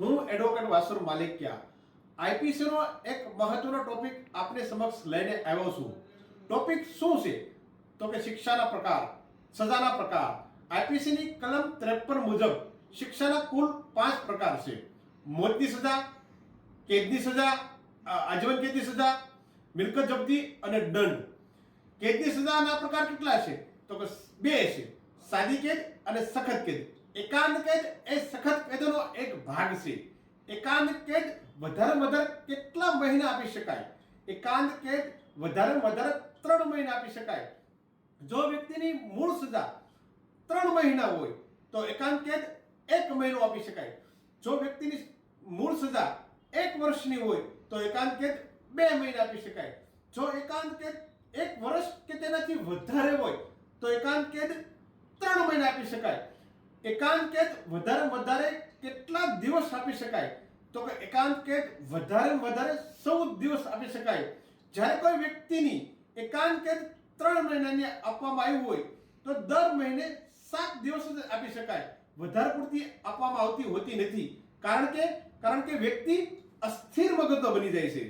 હું એડવોકેટ વાસુર માલિકિયા આઈપીસીનો એક મહત્વનો ટોપિક આપને સમક્ષ લઈને આવ્યો છું. ટોપિક શું છે? તો કે શિક્ષાના પ્રકાર, સજાના પ્રકાર. આઈપીસીની કલમ ત્રેપન મુજબ શિક્ષાના કુલ પાંચ પ્રકાર છે. મોતની સજા, કેદની સજા આજીવન કેદની સજા, મિલકત જપ્તી અને દંડ. કેદની સજાના પ્રકાર કેટલા છે? તો કે બે છે. સાદી કેદ અને સખત કેદ. એકાંત કેદ એ સખત કેદનો એક ભાગ છે. એકાંત કેદ વધારે વધારે કેટલા મહિના આપી શકાય? એકાંત કેદ વધારે વધારે ત્રણ મહિના આપી શકાય. જો વ્યક્તિની મૂળ સજા ત્રણ મહિના હોય, તો એકાંત કેદ એક મહિનો આપી શકાય. જો વ્યક્તિની મૂળ સજા એક વર્ષની હોય, તો એકાંત કેદ બે મહિના આપી શકાય. જો એકાંત કેદ એક વર્ષ કે તેનાથી વધારે હોય, તો એકાંત કેદ ત્રણ મહિના આપી શકાય. એકાંત વધારે વધારે કેટલા દિવસ આપી શકાય? તો કે એકાંત વધારે વધારે ચૌદ દિવસ આપી શકાય. જ્યારે કોઈ વ્યક્તિની એકાંત ત્રણ મહિનાની આપવામાં આવ્યું હોય, તો દર મહિને સાત દિવસ જ આપી શકાય. વધારે પૂરતી આપવામાં આવતી હોતી નથી. કારણ કે કારણ કે વ્યક્તિ અસ્થિર મગજનો બની જાય છે.